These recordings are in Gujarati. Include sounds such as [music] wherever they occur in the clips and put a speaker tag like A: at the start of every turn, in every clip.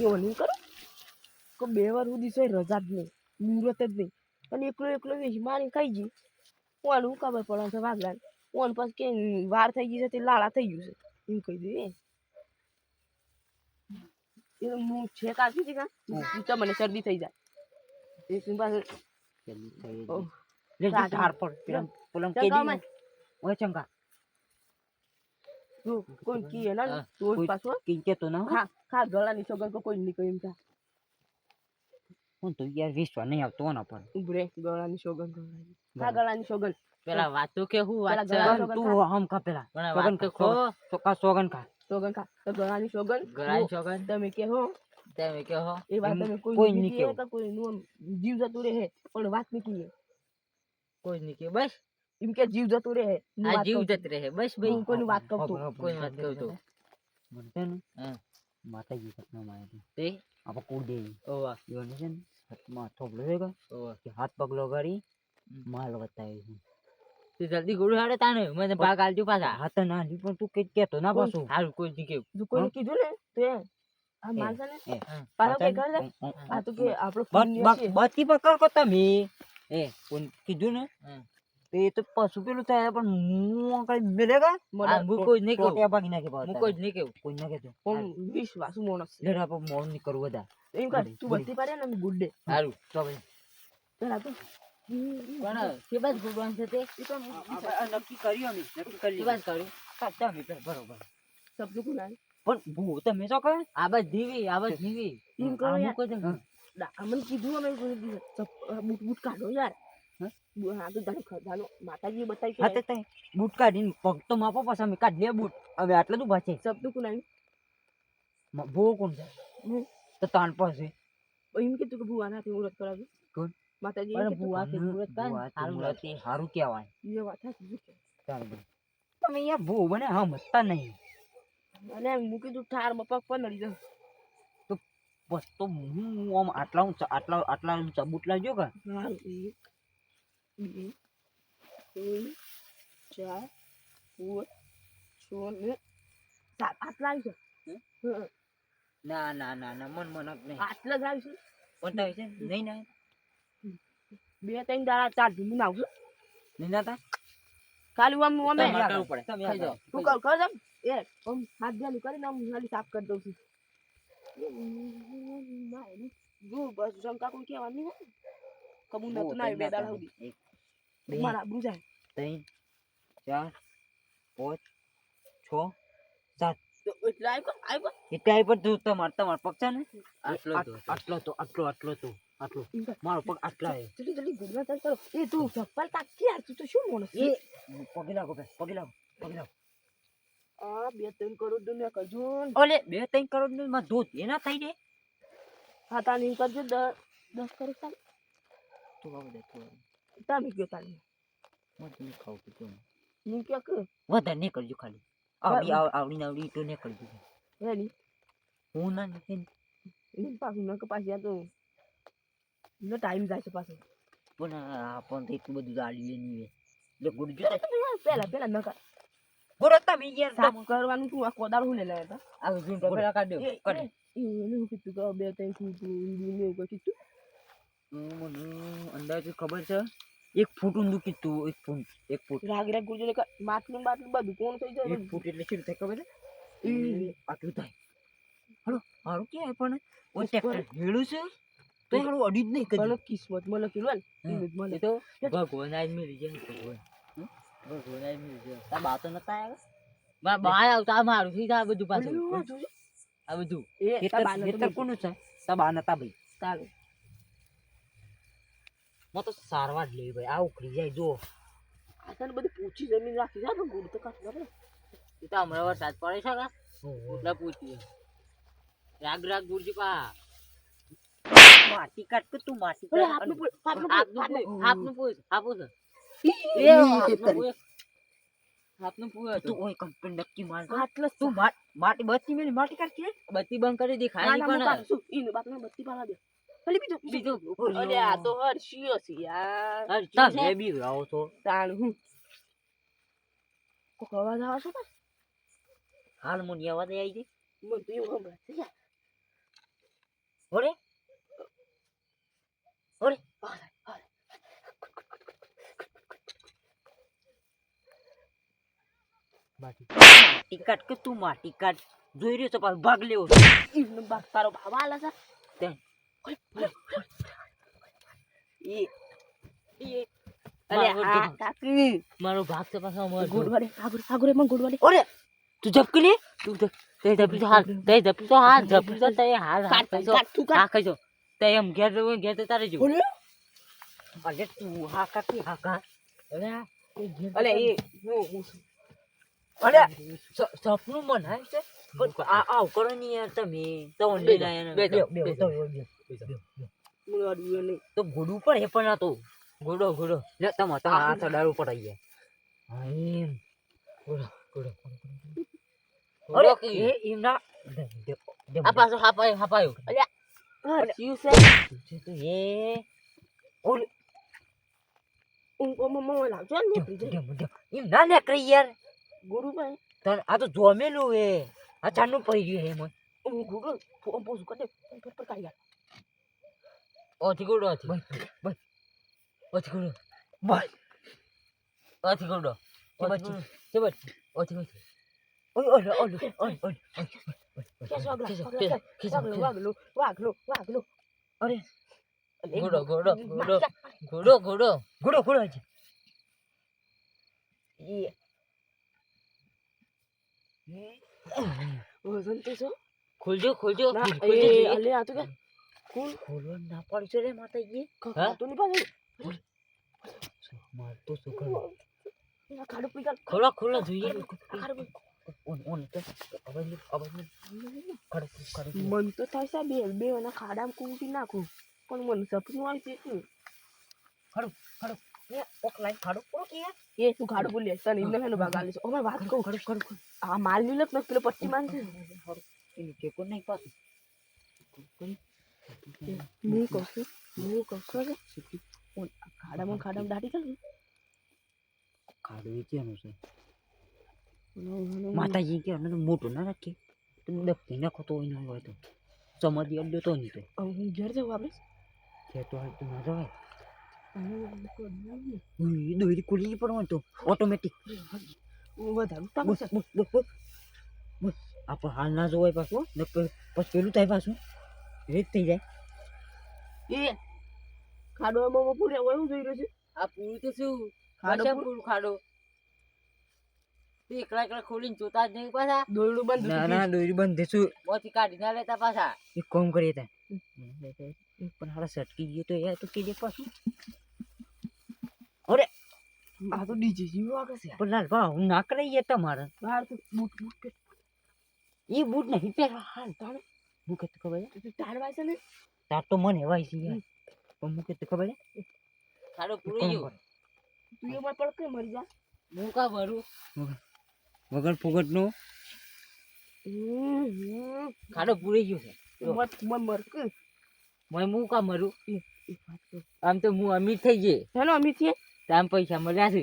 A: એવો નહીં કરો. કે બે વાર સુધી સોય રજા જ નહીં મુહૂર્ત જ નહીં. અને એકલો એકલો વેચી મારી ખાઈ ગઈ ઓન હું ખબર પડે છે વાગલાને ઓન પછી કે વાર થઈ ગઈ છે તે લાળા થઈ ગયું છે. એમ કહી દે એ હું છેક આપી હતી કા? મને શરદી થઈ જાય. એ પાસે માં.
B: ઓય ચંગા.
A: જો કોઈ કી ના?
B: હા,
A: તો
B: કોઈ-
A: પાછો
B: કી કે તો ના હો.
A: ખા ખા ગળાની સોગન કો કોઈ નહીં કહે એમ થા
B: હું તો યાર વિશ્વાસ નહીં આવતો ના પર
A: ઉભરે ગળાની સોગન ગળાની. ખા ગળાની સોગન
C: પેલા વાતો કે હું વાત
A: પેલા
C: છે
A: ગળા-
B: પણ તું હમ ખા પેલા.
C: પણ
B: સોગન
C: વાત તો
B: ખા,
C: ખો
B: ચોખા સોગન ખા.
A: સોગન ખા. તો ગળાની સોગન
C: ગળાની
A: હો,
C: છોકન
A: તમે કે હો
C: તમે કે હો
A: એ વાત
B: એમ
A: તમે કોઈ
B: કોઈ
A: નહીં
B: નહીં
A: કહે
B: કહેવું.
A: તો કોઈ નું આમ જીવ જતું રહે. પણ વાત નહીં કહીએ
C: કોઈ નહીં કે બસ.
A: એમ કે જીવ જતું રહે. હું
C: આ
A: વાત
C: જીવ
A: કહું છું.
C: જત રહે. બસ
A: હું
C: ભાઈ
A: કોઈની વાત કહું
B: હો,
A: છું
B: હો,
C: કોઈ વાત કહું છું.
B: મને છે ને?
C: હા.
B: માતાજી સપના માં આવી
C: તે?
B: આપણે કુળદેવી.
C: ઓવા
B: યોને છે ને હાથમાં થોભલો છે કે?
C: ઓવા
B: કે હાથ પગ લગાડી. માલ બતાવી છે.
C: તું જલ્દી ગુરુ હાડે તાને મને ભાગ આલજો પાછા.
B: હાથ ના લી પણ તું કઈ કેતો ના? પાછું.
C: હારું કોઈ નહીં કેવું
A: જો કોઈને કીધું ને તો આ માલ છે ને પાછો કે
B: ને,
A: આ તો કે આપણો
B: બત્તી પકડ કો તમે. એ કોણ કીધું ને. તો એ તો પશુ પેલું થાય પણ હું કઈ મિલેગા
A: મને
C: આ હું કોઈ નહીં કહું
B: ત્યાં ભાગી નાખે
C: હું કોઈ નહીં કેવું
B: કોઈ ના કહેતો.
A: પણ વિશ્વાસ મોણસ
B: લેડ આપ મોણની કરવું બધા.
A: એમ કર તું બધી પાડે ને ગુડ. ડે
C: સારું
B: તો ભાઈ
A: પેલા તું
C: પણ કે બાદ ભગવાન છે તે?
B: નક્કી કર્યું અમે નક્કી કરી
C: કે બાદ કર્યું?
B: કાચા અમે બરોબર.
A: શબ્દ કુના
B: પણ ભૂ તમે શું કહો?
C: આ બસ ધીવી આ બસ ધીવી.
A: એમ કરો યાર.
C: મૂકો છે ને.
A: દા- અમને કીધું અમે બૂટ બૂટ કાઢો યાર.
B: હે?
A: હા તો
B: હા બૂટ કાઢીને પગ તો માપો પાછા અમે કાઢ લે બૂટ. હવે આટલે તું બચે
A: શબ્દ કુના
B: ભૂ કોણ છે? તો તાન પાસે
A: એમ કીધું કે ભુવા નાથી મુહૂર્ત કરાવ્યું
B: કોણ?
A: માતાજી
C: પણ
A: એમ
C: કે મુહૂર્ત કરે ને,
B: ભૂવા તે
C: હારું
B: મુહૂર્ત. એ હારું કહેવાય.
A: એ વાત સાચી
B: ચાલો તમે યાર ભૂ બને સમજતા નહીં.
A: અને મૂકી દઉં ઠારમાં પગ પર નડી જાય
B: બસ તો હું આમ આટલા આટલા આટલા ઊંચા બૂટ લાવજો કે?
A: બે ત્રણ ચાર પાંચ છ ને સાત. આટલા લાગશે
B: ના ના ના ના મન મનક નહીં.
A: આટલા જ આવી છે
B: છે? નહીં ના
A: બે ત્રણ દાડા ચાર ધૂમ આવશે?
B: નહીં ના તા
A: ખાલી આમ અમે
C: કરવું પડે.
B: તમે
C: ખાઈ. જાઓ.
A: તું કર કર એ આમ હાથ જાલી કરીને આમ ખાલી સાફ કરી દઉં છું. જો બસ શંકા કોઈ કહેવાની
B: ભૂ
A: નતું ના બે દાડા સુધી. મારા આબરૂ જાય
B: ત્રણ ચાર પાંચ છ સાત
A: એટલે આવ્યો આવ્યો
B: એટલે આવી પર તું તમાર તમાર પગ છે ને
C: આટલો
B: આટ- આટલો તો આટલો આટલો તો આટલો મારો પગ આટલા એ
A: જલ્દી જલ્દી ગુડવા ચાલ કરો એ તું ચપ્પલ તાકી યાર તું તો શું માણસ
B: એ પગે લાગો બે પગે લાગો પગે લાગો
A: આ બે ત્રણ કરોડ દુનિયા કરજો ને.
B: ઓલે બે ત્રણ કરોડનું માં દૂધ એના થઈ જાય
A: હા તા નહીં કરજો દસ કરોડ ચાલ
B: તું આવો દે તું.
A: તમે કયો તારી
B: મત નહીં ખાવું કે તું
A: નહીં કયો કે
B: વધારે નહીં કરજો ખાલી. આવડી આવ- આવડી ને આવડી તો નહીં કરજો
A: નહીં
B: હું ના નહીં
A: નહીં પાછું ન કે પાછી તો એનો ટાઈમ જાય છે પાછો.
B: પણ આ તો એટલું બધું આલી નહીં એટલે ગુડજો
A: પેલા પેલા ન કર.
B: ગુરુ તમે યાર
A: સાફ કરવાનું તું આ કોદાળ હું લઈ લાવ્યા
C: આ ઝૂમ તો કાઢ દો
A: એ-
B: કરી.
A: એ- એને હું કીધું કે બે ત્રણ ને કીધું
B: મને અંદાજે ખબર છે એક ફૂટ ઊંધું કીધું એક ફૂટ એક ફૂટ.
A: રાગ રાગ ગુરજો માટલું માટલું બધું કોણ થઈ જાય
B: એક ફૂટ એટલે શું થાય ખબર છે? આટલું થાય. હાલો હારું કે પણ? ઓ ટ્રેક્ટર હેડું છે? તો હારું અડી જ નહીં કદી.
A: કિસ્મતમાં લખેલું હોય ને
B: હા.
A: એ જ મળે.
C: એ તો ભગવાન આજ મેરી જાય ભગવાન? ભગવાન આજ મેરી જાય
B: તા બા તો નતા આવ્યા
C: મારા બાય આવતા મારું થઈ જાય બધું પાછું. આ બધું.
A: એ
B: ખેતર કોનું છે? તા બા નતા ભાઈ
A: તારું.
B: મો તો સારવાર જ લેવી ભાઈ આ ઉખડી જાય જો
A: આ તને બધી પૂછી જમીન રાખી જા પણ ગુડ તો કાઢવા પડે.
C: એ તો હમણાં વરસાદ પડે છે કે એટલે પૂછી રાગ રાગ ગુરજી પા
B: માટી કાટ કે તું માટી કાઢ.
A: આપનું આપનું
C: આપનું. પૂછ આપો છે એ આપનું પૂછ. આપનું પૂછ.
B: તું ઓય કંપની માર
A: આટલે
B: તું માટી બત્તી મેલી માટી કાઢ કે?
C: બત્તી બંધ કરી દે ખાય
A: નાના
C: નહીં
A: મોટા
C: પણ.
A: શું? બાપને બત્તી પાડા દે. ખાલી બીજું, બીજું. અરે, આ તો હર્ષિયો છે યાર.
B: તા
C: શું છે?
B: બે આવો તો
A: તાણ હું. કોક અવાજ આવે છે
B: મુનિયા વાદે આવી જાય
A: મને તો એવું સંભળાય છે યાર.
B: ઓરે ઓરે માટી કાટ કે તું માટી કાટ જોઈ રહ્યો છો પાછો ભાગ લેવો છે.
A: એમને તારો ભાવ આલા છે
B: તે. અરે
A: અરે
B: મારો ભાગ છે પાછો અમારો
A: ગુડવાડે આગળ આગળ એમાં ગુડવાડે
B: ઓરે તું ઝપકી લે. તું તો તે ઝપકી તો હાલ તે ઝપકી તો હાલ ઝપકી તો તે હાલ હાલ
A: કાટ
B: ખાઈજો
A: કાટ તું કાટ
B: હા ખાઈજો તે એમ ઘેર જવું ઘેર તો તારે જો અરે. તું હા કાકી હા કા. અરે એ તો
A: હું-
B: અરે. સપનું મનાય છે. પણ આ આવ કરો ને યાર તમે. તો ઓનલાઈન બે- બે- બે- તો ઘોડું પણ એ પણ હતું ઘોડો ઘોડો લે તમે તો દારૂ પર આવી ગયા હા ઘોડો ઘોડો
A: અરે,
B: એ એમ ના આ પાછો હાપાયો હાપાયો
A: અલ્યા જીવ છે
B: તો એ ઓલ
A: હું ઓમો લાવજો ને
B: એમ ના નીકળી યાર
A: ગુરુભાઈ
B: તને આ તો જોમેલું હે આ ચાનું પડી ગયું હે મન
A: ગુરુ ફોન પોસું કરી દે પર પર કાઢી ગયા
B: ઓથી ઘોડો ઓથી બસ. ઓથી ઘોડો બસ ઓથી ઘોડો ઓથી ઘોડો કે બસ ઓથી ઘોડો ઓય ઓય ઓય ઓય. ઓય.
A: કેસ વાગલો
B: ખીસો,
A: વાગલો
B: ખીસો,
A: વાગલો
B: ખીસો.
A: વાગલો વાગલો વાગલો.
B: અરે.
A: અલે,
B: ઘોડો, ઘોડો,
A: માર
B: ઘોડો.
A: જા.
B: ઘોડો ઘોડો ઘોડો ઘોડો છે
A: એ. વજન તે છો
B: ખોલજો ખોલજો.
A: ના
B: ખોલજો
A: એ
B: જોઈએ.
A: અલે આ તો કે કોણ
B: ખોલવો ના પડશે રે માતાજી
A: ખાતો ની પાસે
B: માર તો શું કરું
A: ખાડો પી ગયો
B: ખોલો ખોલો જોઈએ
A: ખાડો
B: ઓન ઓન તો હવે નહીં. ખડક ખડક
A: મન તો થાય છે બે બે ના ખાડામાં કૂટી નાખું પણ મન સપનું આવી છે શું
B: ખડક ખડક એ ઓક લાઈન ખાડો કોણ કે
A: એ તું ખાડો બોલી તને એમને હેનો ભાગ છે ઓ વાત કહું
B: ખડક ખડક
A: આ માલની લત પેલો પટ્ટી માન છે
B: કે કોણ નહીં પાછું
A: હું કહું છું હું કહું છું ખાડામાં ખાડામાં દાટી ચાલ
B: ખાડવી કેનું છે
A: માતા
B: માતાજી કે અમે મોટું ના રાખીએ તમે દબકી નાખો તો હોય ના હોય તો સમાધિ અડ્યો તો નહીં તો
A: હું ઘેર જાઉં આપણે
B: કે તો હાલ તો ના જવાય દોરી તો ઓટોમેટિક
A: વધારું
B: બસ બસ બસ આપણે હાલ ના જોવાય પાછું ને પછી પેલું થાય પાછું રેત થઈ જાય.
A: એ ખાડોમાં પૂરે હોય હું જોઈ રહ્યો છે?
B: આ પૂરું તો શું?
A: ખાડો
B: ખાડો
A: પૂરું-
B: ખાડો. એકલા એકલા ખોલીને જોતા જ નહીં પાછા.
A: દોરડું બંધ
B: ના ના દોરડું બંધ શું મોથી કાઢી ના લેતા પાછા. એક કોમ કરીએ તા પણ હારા સટકી ગયો તો યાર તો કે પાછું. અરે!
A: આ તો ડીજે જીવ વાગે છે.
B: પણ લાલ ભા હું ના કરાઈએ તમારે.
A: બહાર તો બૂટ બૂટ
B: એ બૂટ નહીં પહેરવા હાલ તાણે. હું કહેતો ખબર છે.
A: તાર વાય છે ને?
B: તાર તો મને વાય છે યાર. પણ હું કહેતો ખબર છે. ખાડો
A: તું એ માં પડ કે મરી જા.
B: હું કા ભરું વગર ફોગટ નો. ખાડો પૂરી ગયો છે.
A: તું મર કે
B: મેં હું કા મરું. આમ તો હું અમીર થઈ ગઈ.
A: હેનો અમિત છે
B: તામ પૈસા મળ્યા છે.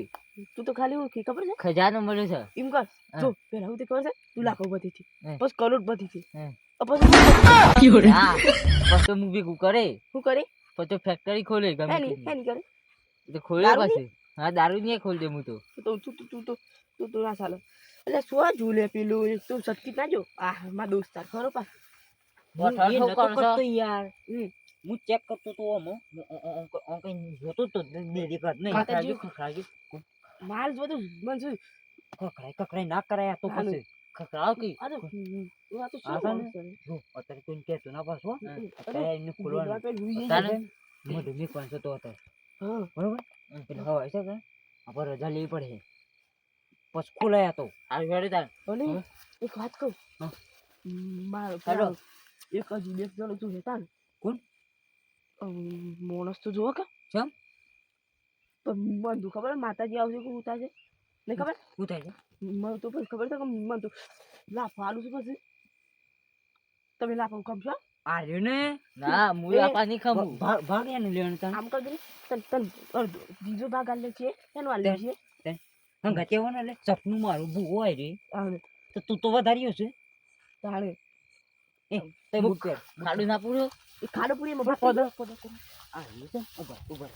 A: તું તો ખાલી હું કે ખબર છે?
B: ખજાનો મળ્યો છે.
A: એમ કર. જો પેલા હું તે ખબર છે? તું લાખો બધી થી
B: બસ
A: પછી કરોડ બધી થી
B: હા.
A: પછી
B: હા ભેગું કરે.
A: શું કરે?
B: પછી ફેક્ટરી ખોલે ગમે તો ખોલે પછી. હા દારૂ નહીં ખોલ દે હું તો.
A: તો તું તું તું તું તું ના ચાલો. એટલે શું ઝૂલે પેલું? તું સટકી ના જો? આ મારા દોસ્તાર ખરો પા
B: હું યાર. ચેક કરતો તો કંઈ જોતો નહીં. ખખડાવજો.
A: માલ બધું મન શું
B: ખખડાય ખખડાય ના કરાય તો પછી. કે
A: તો આ તો શું?
B: જો અત્યારે ના પાછો અત્યારે ખોલવાનું તારે તો હતો બરોબર છે કે આપણે રજા લેવી પડે પછી ખોલાયા તો આ વેડે તાર
A: અને એક વાત કહું મારો
B: હેલો.
A: એક હજુ બે જણો તું હતા
B: કોણ?
A: માણસ તો જોવો કે
B: ચમ?
A: પણ મને ખબર માતાજી આવશે કે ઉતારશે ને ખબર?
B: શું થાય છે
A: મને તો પછી ખબર છે કે મને તો લાફો આલું છું પછી. તમે લાફો
B: કમ આર્યો ને? ના હું લાફા નહીં ખાવું ભાગ એનું લેવાનું તાન
A: આમ કરી તન તન અડધો બીજો ભાગ આલે છે એનો આલે છે.
B: હંગા તેવો ને એટલે સપનું મારું ભૂવો હોય રે. તો તું તો વધાર્યો છે.
A: તાણે
B: એ તે બુક કર ખાડું ના પૂરો.
A: એ ખાડું પૂરી એમાં
B: પદ. પદ આ લે ઊભા ઊભા.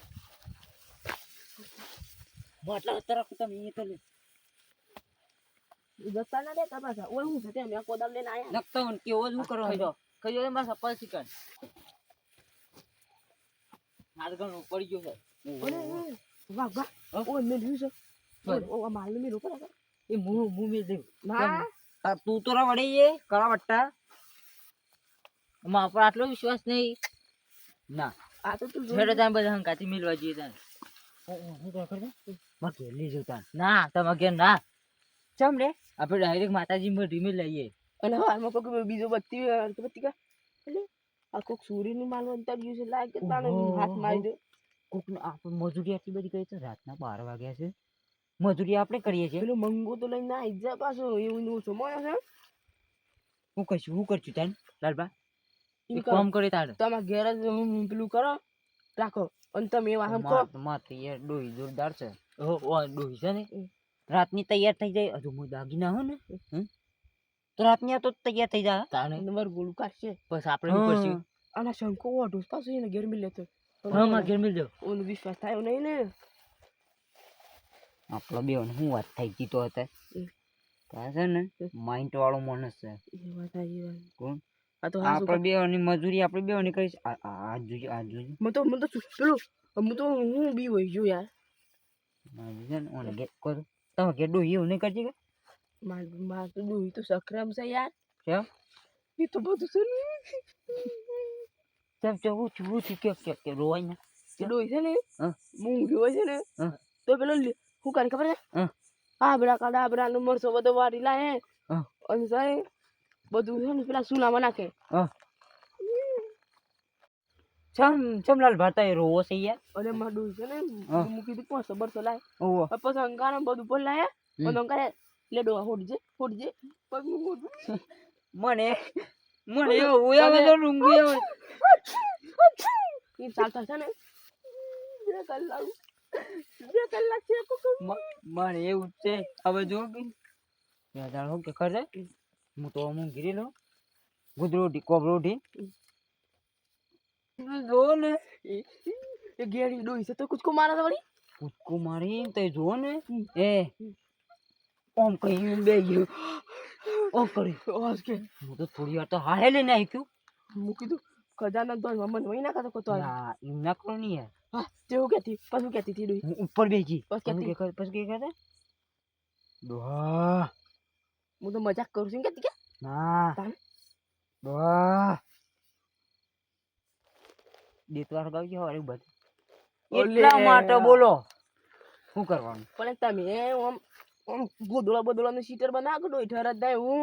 B: માટલા તરફ તમે એ તો
A: દસ્તા ના દેતા પાછા. ઓય હું છે તે કોદાળ લઈને આયા.
B: નકતો ને કેવો જ હું કરો
A: કજો.
B: કજો એ મારા સપ્પલ શીખણ હાથ પડી ગયો છે.
A: ઓલે ઓલે, વાહ વાહ. ઓય મેં જોયું છે. ઓ માલ મેં રોકો
B: એ મું મું મે દે
A: ના
B: તું તો વડે એ કળા વટ્ટા. માં પર આટલો વિશ્વાસ નહીં. ના.
A: આ તો તું
B: છેડે તમે બધા હંકાથી મિલવા જઈએ તાન હું તો કરે માં ઘેર લઈ જઉં તાન ના તમે ઘેર ના. ચમ રે? આપણે ડાયરેક્ટ માતાજી માં ઢીમે લઈએ.
A: અને હાલમાં કોઈ બીજો બત્તી બત્તી કા એટલે આ કોક સૂર્યનું માલ અંતર ગયું છે લાગે તાણે હાથ મારી દો.
B: કોક આપણે મજૂરી આટલી બધી કરી તો રાતના બાર વાગ્યા છે. મજૂરી આપણે કરીએ છીએ.
A: પેલું મંગો તો લઈને ના જા પાછો એવું નું છો મોયો છે.
B: હું કહીશું હું કરશું તાન લાલબા એક કામ કરે તાર
A: તમારા ઘેર જ પેલું કરો રાખો. અને તમે એવા હમ કહો.
B: માં તૈયાર ડોહી જોરદાર છે. ડોહી છે ને રાતની તૈયાર થઈ જાય. હજુ હું દાગીના હો ને? તો રાતની આ તો તૈયાર થઈ જાય તાણે
A: નંબર ગોળું કાઢશે.
B: બસ આપણે પછી
A: આના શંકો ઓઢું પાછું એને ઘેર મિલે તો.
B: હા માં ઘેર મિલ
A: ઓનો વિશ્વાસ થાય નહીં ને.
B: આપણો બે હું વાત થઈ ગઈ તો હતા છે ને માઇન્ડ વાળો માણસ છે.
A: એ વાત આવી
B: કોણ?
A: આ તો
B: આપણે બે ની મજૂરી આપણે બે ની કરીશ. આ આ આ જોજો
A: મને તો મને તો પેલું હું તો હું બી હોય જો યાર.
B: ને ઓને get કરો. તમે કે ડોહી એવું નહીં કરતી કે?
A: માર માર તો ડોહી તો સખરામ છે યાર.
B: કેમ?
A: એ તો બધું છે ને.
B: કેમ હું છું કે કે કે રોવાય ને.
A: ડોહી છે ને
B: હા.
A: છે ને. તો પેલો શું કરે ખબર છે. આબરા કાડા નો મરસો બધો વારી લાય અને સાહેબ બધું છે ને પેલા સુનામાં નાખે.
B: ચમ ચમલાલ ભાતા રોવો છે યાર.
A: અને ડોહી છે ને મૂકી દીધું પાંચસો બરસો લાય. અને પછી અંકારે બધું પણ લાયા. અને અંગારે લે ડોહા હોડજે હોડજે. હોડજે.
B: મને મને એવો આવે તો રૂંગી આવે
A: એ ચાલતા છે ને. બે કલાક બે કલાક છે
B: મને એવું છે. હવે જો કે દાદા હું કે કરે હું તો અમુક ગીરી લઉં. ગુદરોટી કોબરોટી જો ને.
A: એ ગેડી ડોઈ છે તો કુચકો મારે તો વળી?
B: કુચકો મારી તે જો ને. એ ઓમ કઈ બે ગયો. ઓમ કરી.
A: ઓસ કે?
B: હું તો થોડી વાર તો હારે લઈને આવી ગયું.
A: મૂકી દઉં ખજાના તો મમ્મી વહી ના કરતો કોતો
B: ના એમ ના કરો નહીં યાર.
A: હા તેવું કહેતી પછી કહેતી હતી
B: ડોઈ ઉપર બસ પછી
A: કહેતી.
B: પછી કે કરે દોહા.
A: હું તો મજાક કરું છું કે?
B: ના. દોહા. દેતવાર ગાવજો હવારે બધું. એટલા માટે બોલો. શું કરવાનું?
A: પણ તમે આમ આમ ગોદળા બોદોળા સીટર બનાવો કે ડોહી ઠરત થાય હું.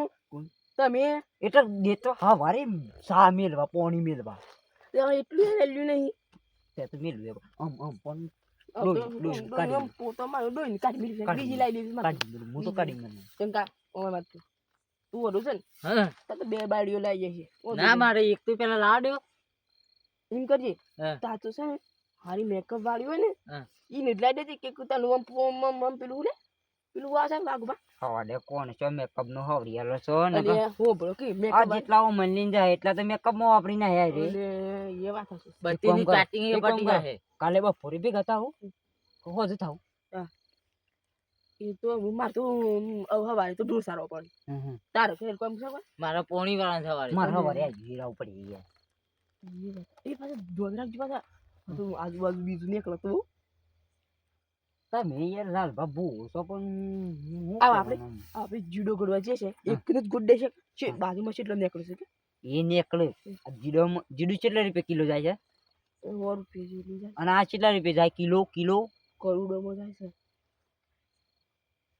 A: તમે?
B: એટલે દેતો હવારે સા મેલવા પોણી મેલવા.
A: એટલું વેલ્યુ નહીં.
B: તે તો મેલવે આમ આમ પણ
A: પોતો ડોહીને કાઢી મેલી
B: કાઢી
A: બીજી લાવી દેવી મારે.
B: કાઢી હું તો કાઢી મેલું.
A: કેમ ઓય વાત તું તું છે ને?
B: હા.
A: તો બે બાડીઓ લાવી જાય છે
B: ના? મારે એક તો પેલા લાડ્યો.
A: એમ કરજે
B: હા.
A: તો છે ને હારી મેકઅપ વાળી હોય ને
B: હા.
A: ઈ ને દેજે કે તાનું આમ આમ આમ પેલું હું લે પેલું છે વાઘબા
B: હવાડે કોણ છો? મેકઅપ નો હવરિયાલો છો ને
A: હો બરો કે
B: આ
A: મેકઅપ
B: જેટલા હું લઈને જાય એટલા તો મેકઅપમાં વાપરી ના યાર રે
A: એ વાત હશે
B: બત્તીની
C: starting
B: એ બટી જાહે. કાલે બપોરે ભેગા થાવ હોજ થાઉ.
A: એ તો હું માર તો હવારે તો દૂર સારો પડે તારો. ફેર કોમ છે?
C: મારા પોણી વાળા સવારે
B: મારે હવારે આ જીરા પડી ગયા.
A: એ પાછા ધોધ રાખજો પાછા. તો આજુબાજુ બીજું નીકળે તો.
B: તમે યાર લાલ બાબુ છો પણ
A: આવો આપણે. આપણે જુડો કરવા જે છે એક જ ગુડ છે. છે બાજુમાં કેટલો નીકળે છે
B: એ નીકળે. જીડો જીડું કેટલા રૂપિયા કિલો જાય છે?
A: સો રૂપિયા જેટલું જાય.
B: અને આ કેટલા રૂપિયા જાય કિલો કિલો?
A: કરોડોમાં જાય છે.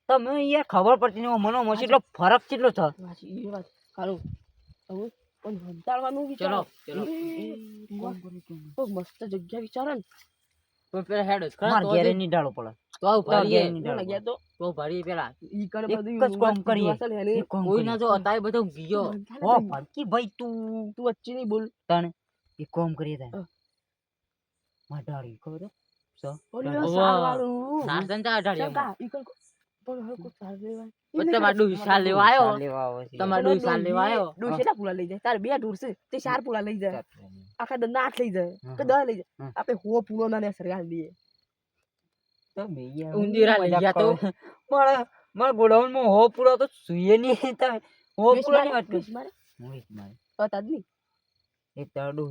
B: તમે યાર ખબર પડતી નહીં મનો મસ એટલો ફરક કેટલો
A: વાંચી એ વાત. સારું પણ હંતાળવાનું વિચારો.
C: ચલો.
A: એ, મસ્ત જગ્યા વિચારો ને.
C: પણ પેલા હેડ જ ખરા?
B: ઘેરે
C: જ-
B: ડાળો પડે.
C: તો આવું ભારીએ
B: ની ડાળો
A: ગયા તો.
C: તો પેલા.
A: ઈ કને
B: એક જ કામ કરીએ.
C: કોઈ ના જો અત્યારે બધો ગયો.
B: ઓ ભડકી ભાઈ તું.
A: તું વચ્ચે નહીં બોલ.
B: તને એક કામ કરીએ તને. માં ડાળી ખબર છે? સ?
A: ઓલી સારવાળું.
C: નાસ્તા ચા અઢાડીએ
A: ઈ કણ કો- પણ હવે કોઈ સાર લેવાય.
C: તમારે
A: કીધું,
C: લેવા આવ્યો?
B: સાલ લેવા આવે છે.
C: તમારે
A: પણ
C: લેવા આવ્યો?
A: ડોહી કેટલા પુલા લઈ જાય? તારે બે ઢોર છે. તે ચાર પુલા લઈ જાય. આખા દંડા આઠ લઈ જાય. કે દસ લઈ જાય. આપણે હો પૂરો ના સરકાર દઈએ.
C: ઉંદીરા લઈ ગયા તો?
B: કરો. મારા મારા ગોડાઉનમાં હો પૂરો તો સુઈએ નહીં. [laughs] તમે હો પૂરો ની વાત કરો
A: મારે.
B: હું એક મારે?
A: હતા જ
B: એક તાડો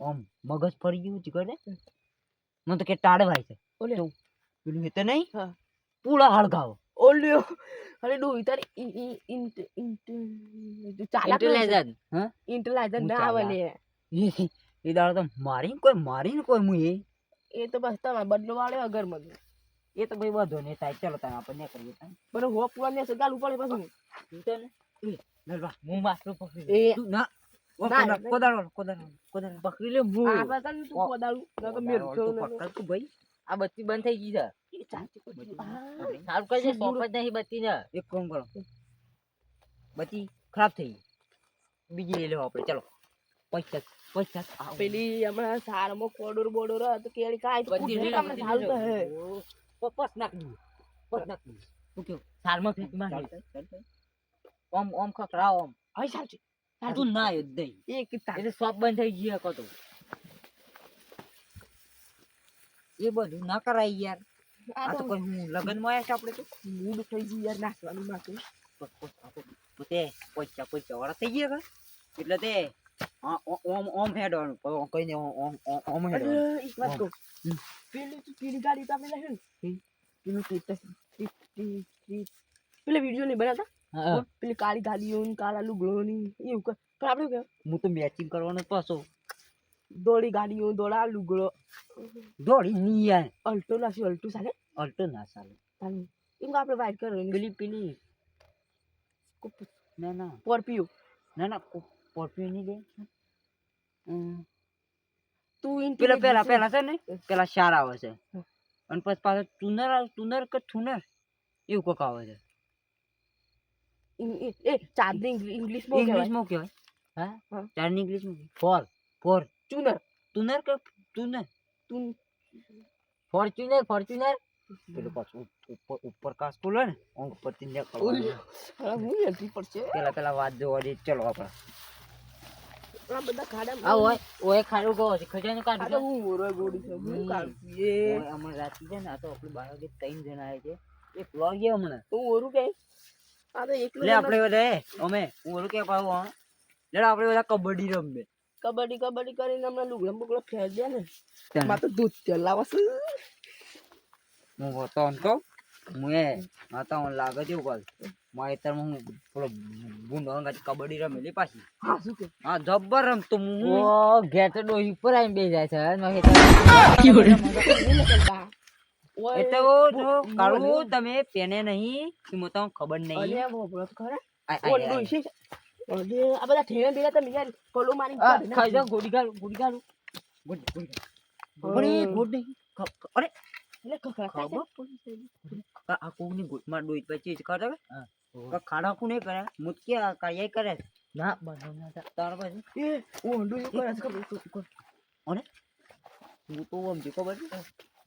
B: આમ મગજ ફરી ગયું છે કરે મને તો કે ટાળવાય છે.
A: ઓલે
B: પેલું એ તો નહીં?
A: પૂળા
B: પૂરા હળગાવો.
A: ઓલ્યો. અરે ડોહી તારી ઇ- ઇ- ઇન્ટ ઇન્ટ ચાલાક
C: ઇન્ટેલિજન્ટ
B: હ?
A: ઇન્ટેલિજન્ટ ના આવે લે
B: એ- દાડો તો મારી કોઈ મારી ને કોઈ મુએ
A: એ? તો બસ તમે બદલો વાળ્યો અગર મગ
B: એ તો ભાઈ વધો નહીં થાય ચાલો તમે આપણે કરીએ તમે
A: બરો હો પૂરા ને સગાલ ઉપર પાછું.
B: તું ને? એ
C: હું માથું પકડી
A: એ
B: ના. કોદાળો કોદાળો કોદાળ.
C: પકડી લે હું
A: આ બતા ને તું કોદાળો. ના તો મેર
B: તો પકડ ભાઈ.
C: આ બત્તી બંધ થઈ ગઈ છે. સારું છે નહીં બત્તી ને.
B: એક કામ કરો. ખરાબ થઈ બીજી લઈ લેવો આપણે. ચાલો. પૈસા આવો.
A: પેલી હમણાં સારમાં કોડોર બોડોર કેળી
C: બધી
A: સારું તો હે.
B: નાખ નાખ કેવું
C: ફેંકી મારી?
B: ઓમ ઓમ ખખડાવો ઓમ.
A: હવે ચાલશે
B: તું ના જ નહીં.
A: એ કિતા
C: એટલે સોપ બંધ થઈ ગયો હતો. તો
B: એ બધું ના કરાય યાર.
A: આ
B: તો હું લગનમાં આવ્યા છે આપણે તો.
A: મૂડ થઈ ગઈ યાર નાચવાનું માટે.
B: પોતે પસ, પૈસા વાળા થઈ ગયા એટલે તે ઓમ ઓમ હેડવાનું. પણ કઈ ને ઓમ ઓમ હેડવાનું.
A: એક વાત કહું. પેલી તું પેલી ગાડી તો આપણે લખ્યું ને પેલું પેલા વીડિયો નહીં બનાવતા? પેલી કાળી ગાડીઓ ને કાળા લુગડો ની એવું કર પણ આપણે કે
B: હું તો મેચિંગ કરવાનો પાછો.
A: દોડી ગાડીઓ દોડા લુગડો.
B: દોડી નહીં યાર.
A: અલ્ટો નાખ્યું અલ્ટો ચાલે
B: અલ્ટો ના ચાલે.
A: એમ આપણે વાઇટ કરો
B: પેલી પેલી. ના ના.
A: સ્કોર્પિયો
B: ના ના પોર્પી નહીં દે
A: તું ઇન
B: પેલા પેલા પેલા છે ને પેલા શાર આવે છે. અને પછી પાછો તુનર આવે તુનર કે થુનર? એવું કોક આવે છે.
A: એ ચાર્જિંગ ઇંગ્લિશમાં કહેવાય.
B: ઇંગ્લિશમાં કહેવાય.
C: હા?
B: ચાર્જિંગ ઇંગ્લિશમાં
C: ફોર
B: ફોર.
A: ચુનર.
B: તુનર કે તુનર
A: તું
C: ફોર્ચ્યુનર ફોર્ચ્યુનર
B: પેલું પાછું ઉપર ઉપર કાસ ખુલે ને ઊંઘ ઉપર
A: ને પડશે
B: પેલા પેલા વાત જોવા દે ચલો આપણે. લે કબડ્ડી રમીએ
A: કબડ્ડી કબડ્ડી કરીને હમણાં લુગડા બુગડા ફેર દે ને. તો દૂધ ચલાવે છે.
B: હું હોતો ને કહું હું એ માતા હું લાગે છે ઉપર અત્યારમાં હું થોડો ગુંડો કાચી કબડ્ડી રમેલી પાછી.
A: હા શું કે?
B: હા જબ્બર રમતો હું
C: ઓ ડોહી ઉપર આવીને બે જાય છે. તો
A: ઓય,
B: એટલે ઓ જો કાળું તમે પેને નહીં કે મને તો ખબર નહીં.
A: તો આ બધા ઠેણા ભેગા તમે યાર પલો મારી
C: ખાઈ જાઓ ગોડી ગાળું ગોડી ગાળું
B: ગોડી ગોડી ગુડ અરે
A: એટલે ખખડા ખાય છે.
B: ખબર પડી છે. આ આ કોકની ગુટમાં ડોઈ પછી
C: હા.
B: કે ખાડા કોને કરે? મુતકી આ કાળિયા કરે?
C: ના બનાવના
B: તાર પછી?
A: એ ઓંડું એવું કરે છે ખબર
B: અને હું તો આમ જે ખબર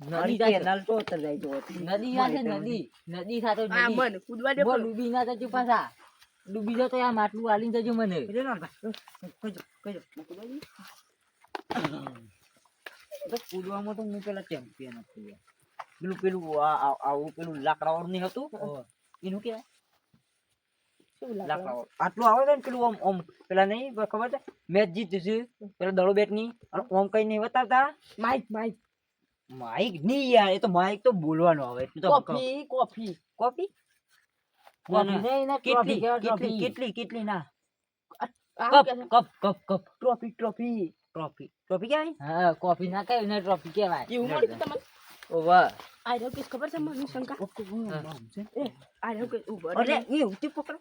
C: નદી
B: નદી કેનાલ તો ઉતર જાય છે
C: નદી છે નદી. નદી. સાથે નદી
A: મન કૂદવા દે
C: બોલ ડૂબી ના જજો પાછા. ડૂબી જતો તો આ માટલું આલીને જજો મને.
B: કજો કજો કૂદવામાં તો હું પેલા ચેમ્પિયન હતો યાર. પેલું પેલું આવું પેલું લાકડાવાળું નહીં હતું? એનું કે આટલું આવે ને પેલું ઓમ ઓમ. પેલા નહીં ખબર છે? મેચ જીત્યું છે. પેલા દડો બેટની અને આમ કઈ નહીં બતાવતા.
A: માઇક માઇક
B: માઇક નહીં યાર એ તો માઇક તો બોલવાનું આવે. એટલું તો
A: કોફી કોફી
C: કોફી
B: કેટલી? કેટલી? કેટલી? કેટલી? ના. Cup? Cup cup cup.
A: Trophy trophy
B: trophy trophy ક્યાં
C: હા કોફી ના કહેવાય ને ટ્રોફી કહેવાય.
A: એવું મળ્યું તમને?
C: ઓવા
A: આ રહ્યો ખબર છે મને શંકા એ આ રહ્યો કે ઊભો
B: અરે. એ ઉતી પકડ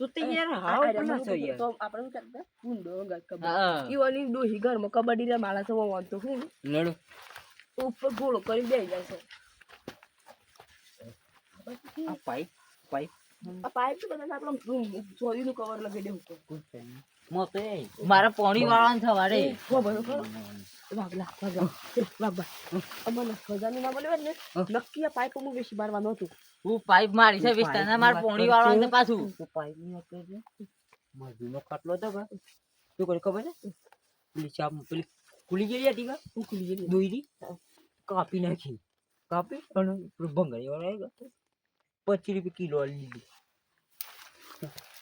B: તું તો યાર હાવ
A: આ રહ્યો
B: પેલા
A: તો આપણે શું કરતા ઊંડો ગા કબડ્ડી
C: હા
A: ઈવાની ડોહી ઘરમાં કબડ્ડી રમાડા છે વાંધો હું
B: લડો
A: ઉપર ગોળો કરી જાય છે
B: આ પાઇપ પાઇપ
A: આ પાઇપ તો બધા આપણે ચોરીનું કવર લગાવી દેવું.
C: મારે પોણી વાળવાનું
A: સવારે ના ને નક્કી આ પાઇપ હું વેચી મારવાનો હતું
C: હું પાઇપ મારી છે વિસ્તારના મારે પોણી વાળા પાછું.
B: પાઇપ જૂનો ખાટલો હતો કે શું કર્યું ખબર છે? પેલી ચાપ પેલી ખુલી ગયેલી હતી કે
A: હું ખુલી ગયેલી.
B: દોરી કાપી નાખી. કાપી અને ભંગાઈ વાળા પચીસ રૂપિયા કિલો આલી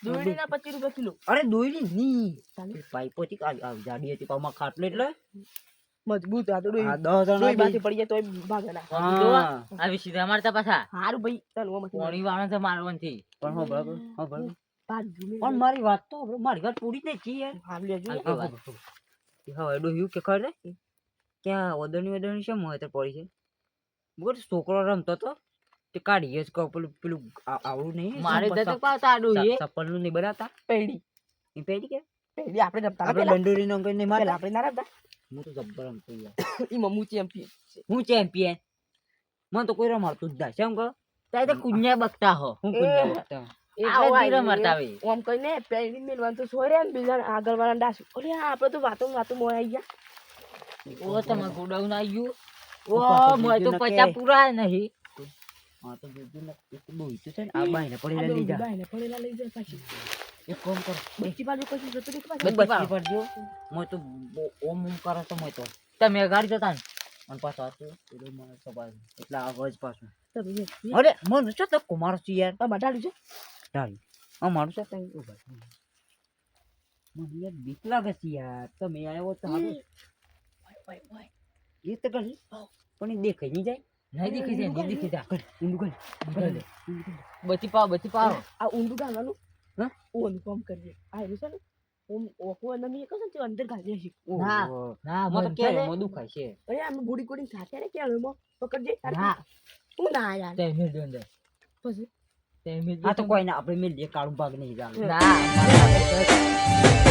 A: દોરડીના પચીસ રૂપિયા કિલો.
B: અરે દોરી ની.
A: ચાલી.
B: થી આવી જાડી હતી પામાં ખાટલો એટલે
A: મજબૂત આ તો.
B: આ દસ જણા
A: ડોઈ બાથી પડી જાય તોય ભાગે ના
B: હા.
C: આવી સીધા મારતા પાછા.
A: હારું ભાઈ તને ઓમાંથી
C: પોણી વાળવાનું છે મારવનથી
B: પણ હો બરાબર હો બરાબર. પણ મારી વાત તો મારી વાત પૂરી નહીં ગઈ યાર.
A: હાલ લેજો.
C: હા,
A: એડો
C: વાત.
B: હવે કે ખરે ક્યાં ઓદણી ઓદણી છે મોય તો પડી છે? બોલ છોકરો રમતો તો. તે કાઢીએ જ પેલું પેલું આવડું નહીં
C: મારે તો પાસ આડું એ
B: સપલનું નહીં બનાવતા?
A: પેડી
B: એ પેડી કે?
A: પેડી આપણે રમતા
B: આપણે
A: પેલા
B: દંડોરીનો અંકલ નહીં મારે.
A: આપણે ના રમતા
B: હું તો જબ્બર રમતો યાર
A: ઈમાં હું ચેમ્પિયન
B: હું ચેમ્પિયન મને તો કોઈ રમાડતું જ ના છે. એમ કહો?
C: તારે તો કુંજ્યા બકતા હો.
B: હું. કુંજા બકતા.
A: મેલવાનું તો ને બીજા આગળ વાળા ડાસ. ઓલે આપણે તો વાતો વાતો ગયા.
C: ઓ તમારું ગોડાઉન આવી ગયું? ઓ મોય તો પચા પૂરા નહીં.
B: હા તો બીજું ને એક તો છે ને આ બાઈને પડેલા લઈ જા.
A: બાઈને પડેલા લઈ જા પાછી.
B: એક કામ કરો
A: બચ્ચી બાજુ કશું જતું નહીં પાછું.
B: બચ્ચી પડજો મોય તો ઓમ ઓમ કરે તો મોય તો.
C: તમે ગાડી જતા ને?
B: અને પાછો આતો એટલે મને મારો સવાલ એટલે આ અવાજ પાછું. અરે મને છો તો કુમાર છું યાર?
A: આ બટાડું છે?
B: ડાળી. આ મારું છે તઈ ઊભા મને યાર બીક લાગે છે યાર. તમે આવ્યો તો હાલો
A: ઓય, ઓય.
B: એ તો કરી પણ દેખાય દેખાઈ નહીં જાય.
C: નહીં દીખી જાય નહીં દીખી જાય
B: ઊંડું ઊંધું
C: બચી પાવ બચી પાવ.
A: આ ઊંડું ગાવાનું
B: હા?
A: ઓનું કામ કરીએ. આ રહ્યું છે ને? ઓમ ઓકો અને મેં કહું અંદર ગાલી છીએ.
C: ના. ના મત
B: કે
C: છે.
B: એમાં દુખાય છે.
A: અરે આમ ગુડી ગુડી સાથે ને ક્યાં એમાં પકડજે
C: હા
A: હું ના યાર.
C: તે મિલ દો અંદર.
A: પછી?
C: તે મિલ
B: આ તો કોઈ ના આપણે મેં કાળું ભાગ નહીં જાણે
C: ના.